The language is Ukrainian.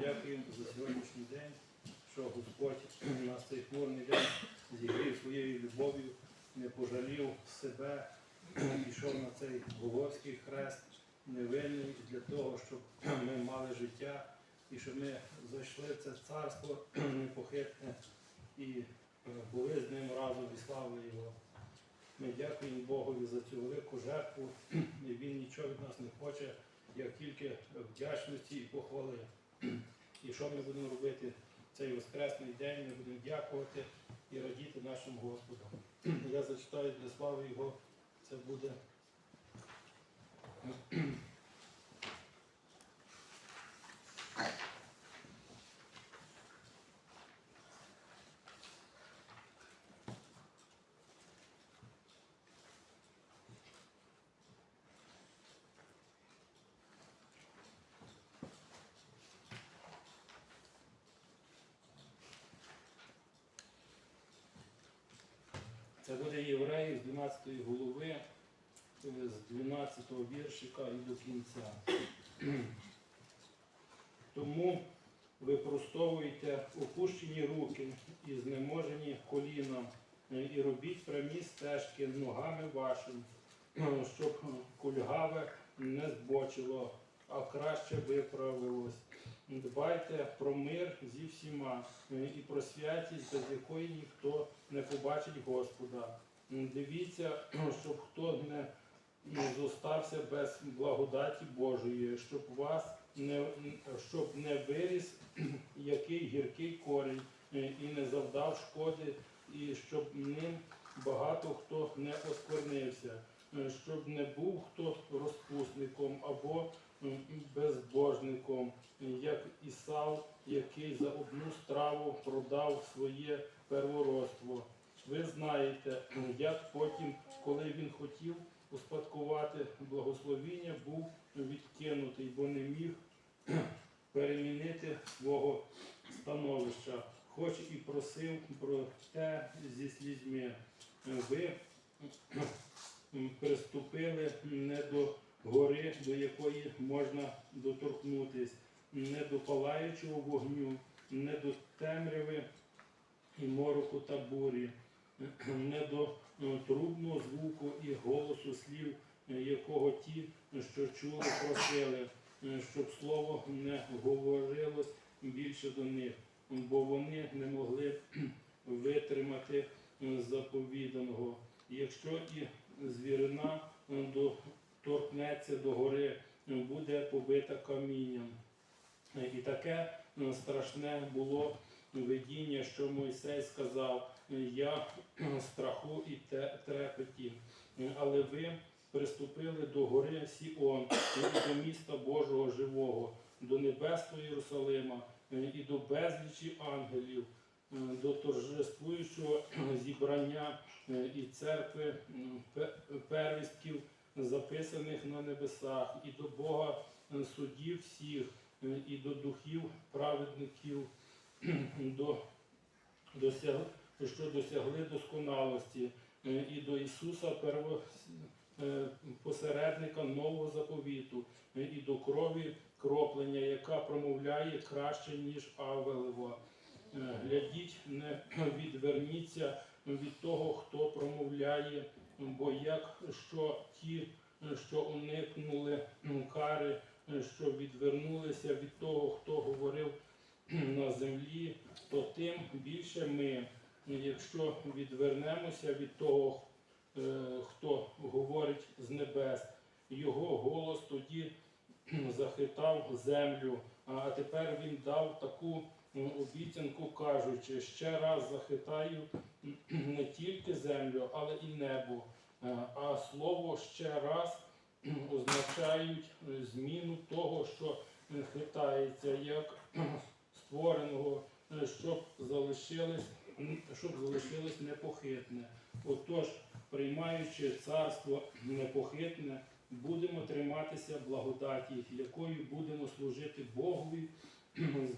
дякуємо за сьогоднішній день, що Господь нас цей хворний день зігрів своєю любов'ю, не пожалів себе, пішов на цей Голгофський хрест невинний для того, щоб ми мали життя і щоб ми зайшли в це царство непохитне і е, були з ним разом і славили його. Ми дякуємо Богові за цю велику жертву, і Він нічого від нас не хоче, як тільки вдячності і похвали. І що ми будемо робити цей воскресний день? Ми будемо дякувати і радіти нашому Господу. Я зачитаю для слави Його, це буде. Це буде євреїв з 12 голови, е, з 12 віршика і до кінця. Тому випростовуйте опущені руки і знеможені коліна, е, і робіть прямі стежки ногами вашим, е, щоб кульгаве не збочило, а краще виправилось. Дбайте про мир зі всіма е, і про святість, без якої ніхто не побачить Господа. Дивіться, щоб хто не зостався без благодаті Божої, щоб вас не щоб не виріс який гіркий корінь е, і не завдав шкоди, і щоб ним багато хто не осквернився, е, щоб не був хто розпусником або безбожником, як Ісав, який за одну страву продав своє первородство. Ви знаєте, як потім, коли він хотів успадкувати благословіння, був відкинутий, бо не міг перемінити свого становища, хоч і просив про те зі слізьми. Ви приступили не до гори, до якої можна доторкнутись, не до палаючого вогню, не до темряви і мороку та бурі, не до е, трубного звуку і голосу слів, е, якого ті, що чули, просили, е, щоб слово не говорилось більше до них, бо вони не могли витримати заповіданого. Якщо і звірина е, доторкнеться до гори, е, буде побита камінням. І таке е, страшне було видіння, що Мойсей сказав, я страху і трепеті. Але ви приступили до гори Сіон, до міста Божого живого, до небесного Єрусалима і до безлічі ангелів, до торжествуючого зібрання і церкви первістків, записаних на небесах, і до Бога е, судів всіх, е, і до духів праведників, до досяг, що досягли досконалості, е, і до Ісуса перво, посередника нового заповіту, і до крові кроплення, яка промовляє краще, ніж Авелева. Е, Глядіть, не відверніться від того, хто промовляє, бо як що ті, що уникнули кари, що відвернулися від того, хто говорив на землі, то тим більше ми, якщо відвернемося від того, е, хто говорить з небес, його голос тоді захитав землю. А тепер він дав таку обіцянку, кажучи, ще раз захитаю не тільки землю, але і небо. Е, А слово ще раз означають е, зміну того, що е, хитається, як створеного, щоб залишилось, щоб залишилось непохитне. Отож, приймаючи царство непохитне, будемо триматися благодаті, якою будемо служити Богові з